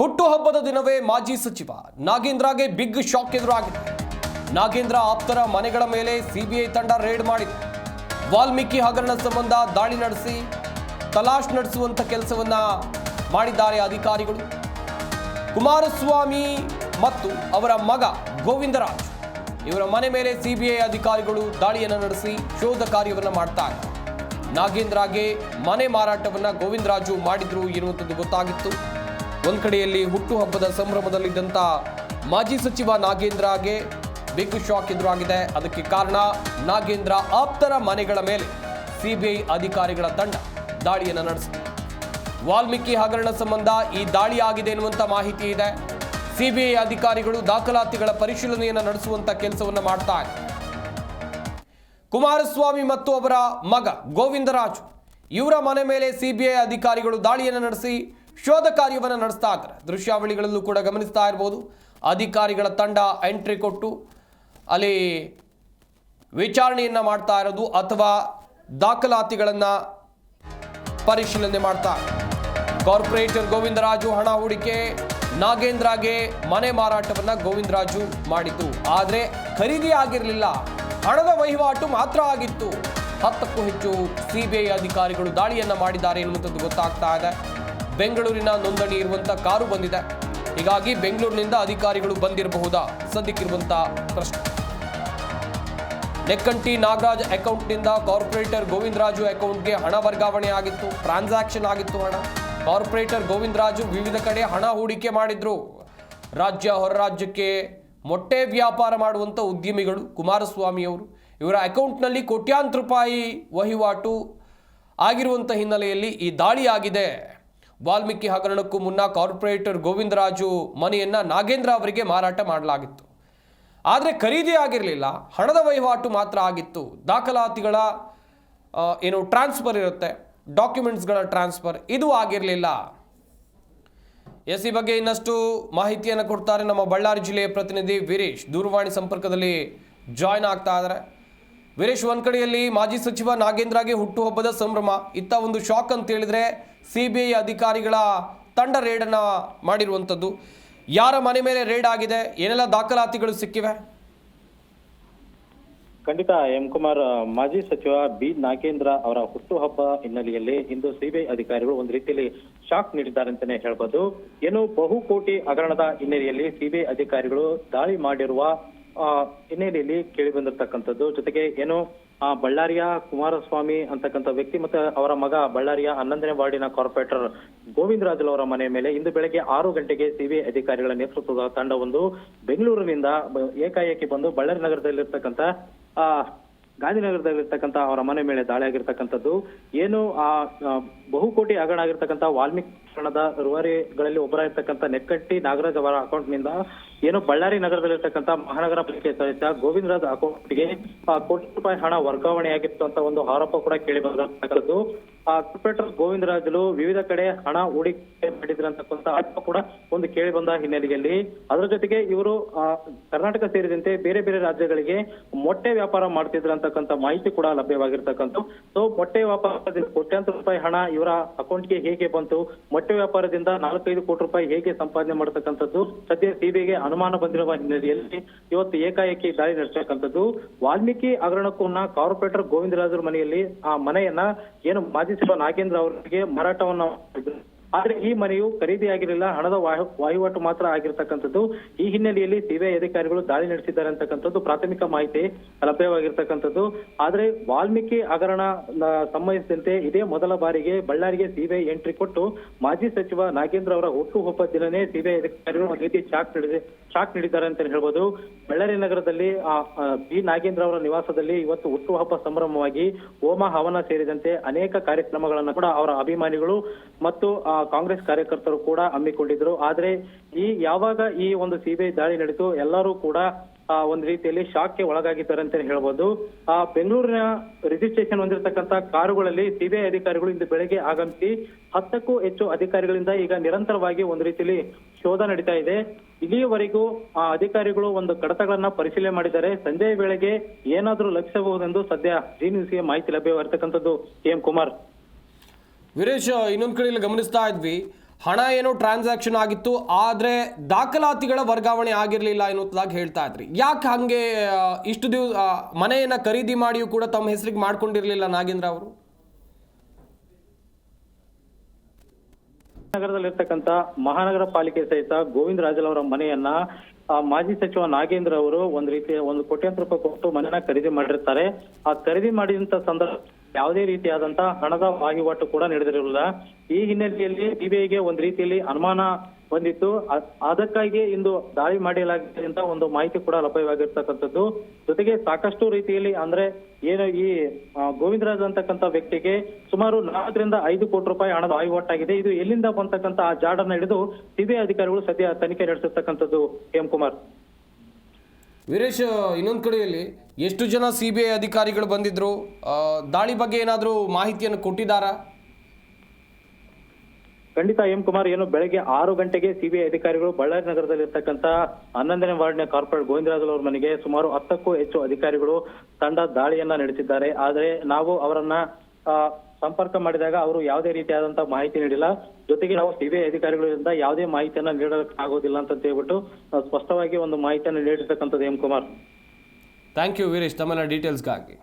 ಹುಟ್ಟುಹಬ್ಬದ ದಿನವೇ ಮಾಜಿ ಸಚಿವ ನಾಗೇಂದ್ರಗೆ ಬಿಗ್ ಶಾಕ್ ಎದುರಾಗಿದೆ. ನಾಗೇಂದ್ರ ಆಪ್ತರ ಮನೆಗಳ ಮೇಲೆ ಸಿಬಿಐ ತಂಡ ರೇಡ್ ಮಾಡಿದೆ. ವಾಲ್ಮೀಕಿ ಹಗರಣ ಸಂಬಂಧ ದಾಳಿ ನಡೆಸಿ ತಲಾಶ್ ನಡೆಸುವಂಥ ಕೆಲಸವನ್ನ ಮಾಡಿದ್ದಾರೆ ಅಧಿಕಾರಿಗಳು. ಕುಮಾರಸ್ವಾಮಿ ಮತ್ತು ಅವರ ಮಗ ಗೋವಿಂದರಾಜ್ ಇವರ ಮನೆ ಮೇಲೆ ಸಿಬಿಐ ಅಧಿಕಾರಿಗಳು ದಾಳಿಯನ್ನು ನಡೆಸಿ ಶೋಧ ಕಾರ್ಯವನ್ನು ಮಾಡ್ತಾರೆ. ನಾಗೇಂದ್ರಗೆ ಮನೆ ಮಾರಾಟವನ್ನು ಗೋವಿಂದರಾಜು ಮಾಡಿದ್ರು ಎನ್ನುವಂಥದ್ದು ಗೊತ್ತಾಗಿತ್ತು. ಒಂದ್ ಕಡೆಯಲ್ಲಿ ಹುಟ್ಟುಹಬ್ಬದ ಸಂಭ್ರಮದಲ್ಲಿದ್ದಂಥ ಮಾಜಿ ಸಚಿವ ನಾಗೇಂದ್ರಗೆ ಬಿಗ್ ಶಾಕ್ ಎದುರಾಗಿದೆ. ಅದಕ್ಕೆ ಕಾರಣ ನಾಗೇಂದ್ರ ಆಪ್ತರ ಮನೆಗಳ ಮೇಲೆ ಸಿಬಿಐ ಅಧಿಕಾರಿಗಳ ತಂಡ ದಾಳಿಯನ್ನು ನಡೆಸಿದೆ. ವಾಲ್ಮೀಕಿ ಹಗರಣ ಸಂಬಂಧ ಈ ದಾಳಿ ಆಗಿದೆ ಎನ್ನುವಂತ ಮಾಹಿತಿ ಇದೆ. ಸಿಬಿಐ ಅಧಿಕಾರಿಗಳು ದಾಖಲಾತಿಗಳ ಪರಿಶೀಲನೆಯನ್ನು ನಡೆಸುವಂತ ಕೆಲಸವನ್ನು ಮಾಡ್ತಾರೆ ಕುಮಾರಸ್ವಾಮಿ ಮತ್ತು ಅವರ ಮಗ ಗೋವಿಂದರಾಜು ಇವರ ಮನೆ ಮೇಲೆ ಸಿಬಿಐ ಅಧಿಕಾರಿಗಳು ದಾಳಿಯನ್ನು ನಡೆಸಿ ಶೋಧ ಕಾರ್ಯವನ್ನು ನಡೆಸ್ತಾ ಇದ್ದಾರೆ. ದೃಶ್ಯಾವಳಿಗಳಲ್ಲೂ ಕೂಡ ಗಮನಿಸ್ತಾ ಇರ್ಬೋದು. ಅಧಿಕಾರಿಗಳ ತಂಡ ಎಂಟ್ರಿ ಕೊಟ್ಟು ಅಲ್ಲಿ ವಿಚಾರಣೆಯನ್ನು ಮಾಡ್ತಾ ಇರೋದು ಅಥವಾ ದಾಖಲಾತಿಗಳನ್ನು ಪರಿಶೀಲನೆ ಮಾಡ್ತಾ ಕಾರ್ಪೊರೇಟರ್ ಗೋವಿಂದರಾಜು ಹಣ ಹೂಡಿಕೆ, ನಾಗೇಂದ್ರಗೆ ಮನೆ ಮಾರಾಟವನ್ನು ಗೋವಿಂದರಾಜು ಮಾಡಿತು ಆದರೆ ಖರೀದಿ ಆಗಿರಲಿಲ್ಲ. ಹಣದ ವಹಿವಾಟು ಮಾತ್ರ ಆಗಿತ್ತು. ಹತ್ತಕ್ಕೂ ಹೆಚ್ಚು ಸಿಬಿಐ ಅಧಿಕಾರಿಗಳು ದಾಳಿಯನ್ನು ಮಾಡಿದ್ದಾರೆ ಎನ್ನುವಂಥದ್ದು ಗೊತ್ತಾಗ್ತಾ ಇದೆ. ಬೆಂಗಳೂರಿನ ನೋಂದಣಿ ಇರುವಂತ ಕಾರು ಬಂದಿದೆ. ಹೀಗಾಗಿ ಬೆಂಗಳೂರಿನಿಂದ ಅಧಿಕಾರಿಗಳು ಬಂದಿರಬಹುದಾ? ಸದ್ಯಕ್ಕಿರುವಂಥ ಪ್ರಶ್ನೆ. ನೆಕ್ಕಂಟಿ ನಾಗರಾಜ್ ಅಕೌಂಟ್ನಿಂದ ಕಾರ್ಪೊರೇಟರ್ ಗೋವಿಂದರಾಜು ಅಕೌಂಟ್ಗೆ ಹಣ ವರ್ಗಾವಣೆ ಆಗಿತ್ತು. ಟ್ರಾನ್ಸಾಕ್ಷನ್ ಆಗಿತ್ತು ಹಣ. ಕಾರ್ಪೊರೇಟರ್ ಗೋವಿಂದರಾಜು ವಿವಿಧ ಕಡೆ ಹಣ ಹೂಡಿಕೆ ಮಾಡಿದ್ರು. ರಾಜ್ಯ ಹೊರ ರಾಜ್ಯಕ್ಕೆ ಮೊಟ್ಟೆ ವ್ಯಾಪಾರ ಮಾಡುವಂಥ ಉದ್ಯಮಿಗಳು ಕುಮಾರಸ್ವಾಮಿ ಅವರು. ಇವರ ಅಕೌಂಟ್ನಲ್ಲಿ ಕೋಟ್ಯಾಂತರ ರೂಪಾಯಿ ವಹಿವಾಟು ಆಗಿರುವಂಥ ಹಿನ್ನೆಲೆಯಲ್ಲಿ ಈ ದಾಳಿಯಾಗಿದೆ ವಾಲ್ಮೀಕಿ ಹಗರಣಕ್ಕೂ ಮುನ್ನ ಕಾರ್ಪೊರೇಟರ್ ಗೋವಿಂದರಾಜು ಮನೆಯನ್ನ ನಾಗೇಂದ್ರ ಅವರಿಗೆ ಮಾರಾಟ ಮಾಡಲಾಗಿತ್ತು. ಆದರೆ ಖರೀದಿ ಆಗಿರಲಿಲ್ಲ, ಹಣದ ವಹಿವಾಟು ಮಾತ್ರ ಆಗಿತ್ತು. ದಾಖಲಾತಿಗಳ ಏನು ಟ್ರಾನ್ಸ್ಫರ್ ಇರುತ್ತೆ, ಡಾಕ್ಯುಮೆಂಟ್ಸ್ಗಳ ಟ್ರಾನ್ಸ್ಫರ್ ಇದು ಆಗಿರಲಿಲ್ಲ. ಎಸ್ ಈ ಬಗ್ಗೆ ಇನ್ನಷ್ಟು ಮಾಹಿತಿಯನ್ನು ಕೊಡ್ತಾರೆ ನಮ್ಮ ಬಳ್ಳಾರಿ ಜಿಲ್ಲೆಯ ಪ್ರತಿನಿಧಿ ವೀರೇಶ್. ದೂರವಾಣಿ ಸಂಪರ್ಕದಲ್ಲಿ ಜಾಯ್ನ್ ಆಗ್ತಾ ಇದ್ದಾರೆ. ವೀರೇಶ್, ಒಂದ್ ಕಡೆಯಲ್ಲಿ ಮಾಜಿ ಸಚಿವ ನಾಗೇಂದ್ರಗೆ ಹುಟ್ಟುಹಬ್ಬದ ಸಂಭ್ರಮ. ಇತ್ತ ಒಂದು ಶಾಕ್ ಅಂತ ಹೇಳಿದ್ರೆ ಸಿ ಬಿ ಐ ಅಧಿಕಾರಿಗಳ ತಂಡ ರೇಡನ್ನು ಮಾಡಿರುವಂಥದ್ದು. ಯಾರ ಮನೆ ಮೇಲೆ ರೇಡ್ ಆಗಿದೆ? ಏನೆಲ್ಲ ದಾಖಲಾತಿಗಳು ಸಿಕ್ಕಿವೆ? ಖಂಡಿತ, ಎಂ ಕುಮಾರ್, ಮಾಜಿ ಸಚಿವ ಬಿ ನಾಗೇಂದ್ರ ಅವರ ಹುಟ್ಟುಹಬ್ಬ ಹಿನ್ನೆಲೆಯಲ್ಲಿ ಇಂದು ಸಿಬಿಐ ಅಧಿಕಾರಿಗಳು ಒಂದು ರೀತಿಯಲ್ಲಿ ಶಾಕ್ ನೀಡಿದ್ದಾರೆ ಅಂತಾನೆ ಹೇಳ್ಬೋದು ಏನು ಬಹುಕೋಟಿ ಹಗರಣದ ಹಿನ್ನೆಲೆಯಲ್ಲಿ ಸಿಬಿಐ ಅಧಿಕಾರಿಗಳು ದಾಳಿ ಮಾಡಿರುವ ಹಿನ್ನೆಲೆಯಲ್ಲಿ ಕೇಳಿ ಬಂದಿರತಕ್ಕಂಥದ್ದು. ಜೊತೆಗೆ ಏನು ಬಳ್ಳಾರಿಯ ಕುಮಾರಸ್ವಾಮಿ ಅಂತಕ್ಕಂಥ ವ್ಯಕ್ತಿ ಮತ್ತೆ ಅವರ ಮಗ ಬಳ್ಳಾರಿಯ ಹನ್ನೊಂದನೇ ವಾರ್ಡಿನ ಕಾರ್ಪೊರೇಟರ್ ಗೋವಿಂದರಾಜುಲು ಅವರ ಮನೆ ಮೇಲೆ ಇಂದು ಬೆಳಗ್ಗೆ ಆರು ಗಂಟೆಗೆ ಸಿಬಿಐ ಅಧಿಕಾರಿಗಳ ನೇತೃತ್ವದ ತಂಡವೊಂದು ಬೆಂಗಳೂರಿನಿಂದ ಏಕಾಏಕಿ ಬಂದು ಬಳ್ಳಾರಿ ನಗರದಲ್ಲಿರ್ತಕ್ಕಂಥ ಆ ಗಾಂಧಿನಗರದಲ್ಲಿರ್ತಕ್ಕಂಥ ಅವರ ಮನೆ ಮೇಲೆ ದಾಳಿ ಆಗಿರ್ತಕ್ಕಂಥದ್ದು. ಏನು ಆ ಆ, ಬಹುಕೋಟಿ ಹಗರಣ ಆಗಿರ್ತಕ್ಕಂಥ ವಾಲ್ಮೀಕಿ ಪ್ರಕರಣದ ರೂವಾರಿಗಳಲ್ಲಿ ಒಬ್ಬರಾಗಿರ್ತಕ್ಕಂಥ ನೆಕ್ಕಟ್ಟಿ ನಾಗರಾಜ್ ಅವರ ಅಕೌಂಟ್ನಿಂದ ಏನು ಬಳ್ಳಾರಿ ನಗರದಲ್ಲಿರ್ತಕ್ಕಂಥ ಮಹಾನಗರ ಪಾಲಿಕೆ ಸದಸ್ಯ ಗೋವಿಂದರಾಜ್ ಅಕೌಂಟ್ಗೆ ಕೋಟಿ ರೂಪಾಯಿ ಹಣ ವರ್ಗಾವಣೆಯಾಗಿತ್ತು ಅಂತ ಒಂದು ಆರೋಪ ಕೂಡ ಕೇಳಿ ಆ ಕಾರ್ಪೊರೇಟರ್ ಗೋವಿಂದರಾಜುಲು ವಿವಿಧ ಕಡೆ ಹಣ ಹೂಡಿಕೆ ಮಾಡಿದ್ರಂತಕ್ಕಂಥ ಆರೋಪ ಕೂಡ ಒಂದು ಕೇಳಿ ಬಂದ ಹಿನ್ನೆಲೆಯಲ್ಲಿ. ಅದರ ಜೊತೆಗೆ ಇವರು ಕರ್ನಾಟಕ ಸೇರಿದಂತೆ ಬೇರೆ ಬೇರೆ ರಾಜ್ಯಗಳಿಗೆ ಮೊಟ್ಟೆ ವ್ಯಾಪಾರ ಮಾಡ್ತಿದ್ರಂತಕ್ಕಂಥ ಮಾಹಿತಿ ಕೂಡ ಲಭ್ಯವಾಗಿರ್ತಕ್ಕಂಥ ಸೊ ಮೊಟ್ಟೆ ವ್ಯಾಪಾರದಿಂದ ಕೋಟ್ಯಾಂತರ ರೂಪಾಯಿ ಹಣ ಇವರ ಅಕೌಂಟ್ಗೆ ಹೇಗೆ ಬಂತು ಮೊಟ್ಟೆ ವ್ಯಾಪಾರದಿಂದ ನಾಲ್ಕೈದು ಕೋಟಿ ರೂಪಾಯಿ ಹೇಗೆ ಸಂಪಾದನೆ ಮಾಡತಕ್ಕಂಥದ್ದು ಸದ್ಯ ಸಿಬಿಐಗೆ ಅನುಮಾನ ಬಂದಿರುವ ಹಿನ್ನೆಲೆಯಲ್ಲಿ ಇವತ್ತು ಏಕಾಏಕಿ ದಾಳಿ ನಡೆಸತಕ್ಕಂಥದ್ದು ವಾಲ್ಮೀಕಿ ಹಗರಣಕ್ಕೂ ಕಾರ್ಪೊರೇಟರ್ ಗೋವಿಂದರಾಜರ ಮನೆಯಲ್ಲಿ ಆ ಮನೆಯನ್ನ ಏನು ಮಾಜಿ ಸಚಿವ ನಾಗೇಂದ್ರ ಅವರಿಗೆ ಮಾರಾಟವನ್ನ. ಆದ್ರೆ ಈ ಮನೆಯು ಖರೀದಿ ಆಗಿರಲಿಲ್ಲ, ಹಣದ ವಾಹ್- ವಹಿವಾಟು ಮಾತ್ರ ಆಗಿರ್ತಕ್ಕಂಥದ್ದು. ಈ ಹಿನ್ನೆಲೆಯಲ್ಲಿ ಸಿಬಿಐ ಅಧಿಕಾರಿಗಳು ದಾಳಿ ನಡೆಸಿದ್ದಾರೆ ಅಂತಕ್ಕಂಥದ್ದು ಪ್ರಾಥಮಿಕ ಮಾಹಿತಿ ಲಭ್ಯವಾಗಿರ್ತಕ್ಕಂಥದ್ದು. ಆದ್ರೆ ವಾಲ್ಮೀಕಿ ಹಗರಣ ಸಂಬಂಧಿಸಿದಂತೆ ಇದೇ ಮೊದಲ ಬಾರಿಗೆ ಬಳ್ಳಾರಿಗೆ ಸಿಬಿಐ ಎಂಟ್ರಿ ಕೊಟ್ಟು ಮಾಜಿ ಸಚಿವ ನಾಗೇಂದ್ರ ಅವರ ಹುಟ್ಟುಹಬ್ಬ ದಿನನೇ ಸಿಬಿಐ ಅಧಿಕಾರಿಗಳು ಒಂದು ರೀತಿ ಶಾಕ್ ನೀಡಿದೆ ಶಾಕ್ ನೀಡಿದ್ದಾರೆ ಅಂತ ಹೇಳ್ಬೋದು. ಬಳ್ಳಾರಿ ನಗರದಲ್ಲಿ ಬಿ ನಾಗೇಂದ್ರ ಅವರ ನಿವಾಸದಲ್ಲಿ ಇವತ್ತು ಹುಟ್ಟುಹಬ್ಬ ಸಂಭ್ರಮವಾಗಿ ಹೋಮ ಹವನ ಸೇರಿದಂತೆ ಅನೇಕ ಕಾರ್ಯಕ್ರಮಗಳನ್ನು ಕೂಡ ಅವರ ಅಭಿಮಾನಿಗಳು ಮತ್ತು ಕಾಂಗ್ರೆಸ್ ಕಾರ್ಯಕರ್ತರು ಕೂಡ ಹಮ್ಮಿಕೊಂಡಿದ್ರು. ಆದ್ರೆ ಈ ಯಾವಾಗ ಈ ಒಂದು ಸಿಬಿಐ ದಾಳಿ ನಡೀತು ಎಲ್ಲರೂ ಕೂಡ ಒಂದು ರೀತಿಯಲ್ಲಿ ಶಾಕ್ಗೆ ಒಳಗಾಗಿದ್ದಾರೆ ಅಂತ ಹೇಳ್ಬೋದು. ಆ, ಬೆಂಗಳೂರಿನ ರಿಜಿಸ್ಟ್ರೇಷನ್ ಹೊಂದಿರತಕ್ಕಂತ ಕಾರುಗಳಲ್ಲಿ ಸಿಬಿಐ ಅಧಿಕಾರಿಗಳು ಇಂದು ಬೆಳಗ್ಗೆ ಆಗಮಿಸಿ ಹತ್ತಕ್ಕೂ ಹೆಚ್ಚು ಅಧಿಕಾರಿಗಳಿಂದ ಈಗ ನಿರಂತರವಾಗಿ ಒಂದು ರೀತಿಯಲ್ಲಿ ಶೋಧ ನಡೀತಾ ಇದೆ. ಇಲ್ಲಿಯವರೆಗೂ, ಆ, ಅಧಿಕಾರಿಗಳು ಒಂದು ಕಡತಗಳನ್ನ ಪರಿಶೀಲನೆ ಮಾಡಿದ್ದಾರೆ. ಸಂಜೆ ವೇಳೆಗೆ ಏನಾದರೂ ಲಭಿಸಬಹುದೆಂದು ಸದ್ಯ ಜಿ ನ್ಯೂಸ್ಗೆ ಮಾಹಿತಿ ಲಭ್ಯವಾಗಿರ್ತಕ್ಕಂಥದ್ದು ಎಂ ಕುಮಾರ್. ವೀರೇಶ್, ಇನ್ನೊಂದು ಕಡೆಯಲ್ಲಿ ಗಮನಿಸ್ತಾ ಇದ್ವಿ. ಹಣ ಏನೋ ಟ್ರಾನ್ಸಾಕ್ಷನ್ ಆಗಿತ್ತು, ಆದರೆ ದಾಖಲಾತಿಗಳ ವರ್ಗಾವಣೆ ಆಗಿರಲಿಲ್ಲ ಎನ್ನುವುದಾಗಿ ಹೇಳ್ತಾ ಇದ್ರಿ. ಯಾಕೆ ಹಂಗೆ ಇಷ್ಟು ದಿವಸ ಮನೆಯನ್ನು ಖರೀದಿ ಮಾಡಿಯೂ ಕೂಡ ತಮ್ಮ ಹೆಸರಿಗೆ ಮಾಡ್ಕೊಂಡಿರಲಿಲ್ಲ ನಾಗೇಂದ್ರ ಅವರು? ನಗರದಲ್ಲಿರ್ತಕ್ಕಂಥ ಮಹಾನಗರ ಪಾಲಿಕೆ ಸಹಿತ ಗೋವಿಂದ ರಾಜಲ್ ಅವರ ಮನೆಯನ್ನ ಮಾಜಿ ಸಚಿವ ನಾಗೇಂದ್ರ ಅವರು ಒಂದ್ ರೀತಿಯ, ಒಂದು ಕೋಟ್ಯಾಂತರ ರೂಪಾಯಿ ಕೊಟ್ಟು ಮನೆಯನ್ನ ಖರೀದಿ ಮಾಡಿರ್ತಾರೆ. ಆ ಖರೀದಿ ಮಾಡಿದಂತ ಸಂದರ್ಭ ಯಾವುದೇ ರೀತಿಯಾದಂತ ಹಣದ ವಹಿವಾಟು ಕೂಡ ನಡೆದಿರಲಿಲ್ಲ. ಈ ಹಿನ್ನೆಲೆಯಲ್ಲಿ ಸಿಬಿಐಗೆ ಒಂದು ರೀತಿಯಲ್ಲಿ ಅನುಮಾನ ಬಂದಿತ್ತು. ಅದಕ್ಕಾಗಿ ಇಂದು ದಾಳಿ ಮಾಡಲಾಗಿದೆ ಅಂತ ಒಂದು ಮಾಹಿತಿ ಕೂಡ ಲಭ್ಯವಾಗಿರ್ತಕ್ಕಂಥದ್ದು. ಜೊತೆಗೆ ಸಾಕಷ್ಟು ರೀತಿಯಲ್ಲಿ ಅಂದ್ರೆ ಏನು ಈ ಗೋವಿಂದರಾಜ್ ಅಂತಕ್ಕಂಥ ವ್ಯಕ್ತಿಗೆ ಸುಮಾರು ನಾಲ್ಕರಿಂದ ಐದು ಕೋಟಿ ರೂಪಾಯಿ ಹಣದ ವಹಿವಾಟಾಗಿದೆ. ಇದು ಎಲ್ಲಿಂದ ಬಂತಕ್ಕಂಥ ಆ ಜಾಡನ್ನ ಹಿಡಿದು ಸಿಬಿಐ ಅಧಿಕಾರಿಗಳು ಸದ್ಯ ತನಿಖೆ ನಡೆಸಿರ್ತಕ್ಕಂಥದ್ದು ಎಂ ಕುಮಾರ್? ವೀರೇಶ್, ಇನ್ನೊಂದು ಕಡೆಯಲ್ಲಿ ಎಷ್ಟು ಜನ ಸಿ ಬಿ ಐ ಅಧಿಕಾರಿಗಳು ಬಂದಿದ್ರು? ದಾಳಿ ಬಗ್ಗೆ ಏನಾದರೂ ಮಾಹಿತಿಯನ್ನು ಕೊಟ್ಟಿದ್ದಾರಾ? ಖಂಡಿತ ಎಂ ಕುಮಾರ್ ಏನು ಬೆಳಗ್ಗೆ ಆರು ಗಂಟೆಗೆ ಸಿಬಿಐ ಅಧಿಕಾರಿಗಳು ಬಳ್ಳಾರಿ ನಗರದಲ್ಲಿರ್ತಕ್ಕಂಥ ಹನ್ನೊಂದನೇ ವಾರ್ಡ್ನ ಕಾರ್ಪೊರೇಟ್ ಗೋವಿಂದರಾಜ್ ಅವರ ಮನೆಗೆ ಸುಮಾರು ಹತ್ತಕ್ಕೂ ಹೆಚ್ಚು ಅಧಿಕಾರಿಗಳು ತಂಡ ದಾಳಿಯನ್ನ ನಡೆಸಿದ್ದಾರೆ. ಆದರೆ ನಾವು ಅವರನ್ನ ಸಂಪರ್ಕ ಮಾಡಿದಾಗ ಅವರು ಯಾವುದೇ ರೀತಿಯಾದಂತಹ ಮಾಹಿತಿ ನೀಡಿಲ್ಲ. ಜೊತೆಗೆ ನಾವು ಸಿಬಿಐ ಅಧಿಕಾರಿಗಳಿಂದ ಯಾವುದೇ ಮಾಹಿತಿಯನ್ನ ನೀಡಲಿಕ್ಕೆ ಆಗೋದಿಲ್ಲ ಅಂತ ಹೇಳ್ಬಿಟ್ಟು ಸ್ಪಷ್ಟವಾಗಿ ಒಂದು ಮಾಹಿತಿಯನ್ನು ನೀಡಿರ್ತಕ್ಕಂಥದ್ದು M Kumar thank you Veeresh ತಮ್ಮ ಡೀಟೇಲ್ಸ್ಗಾಗಿ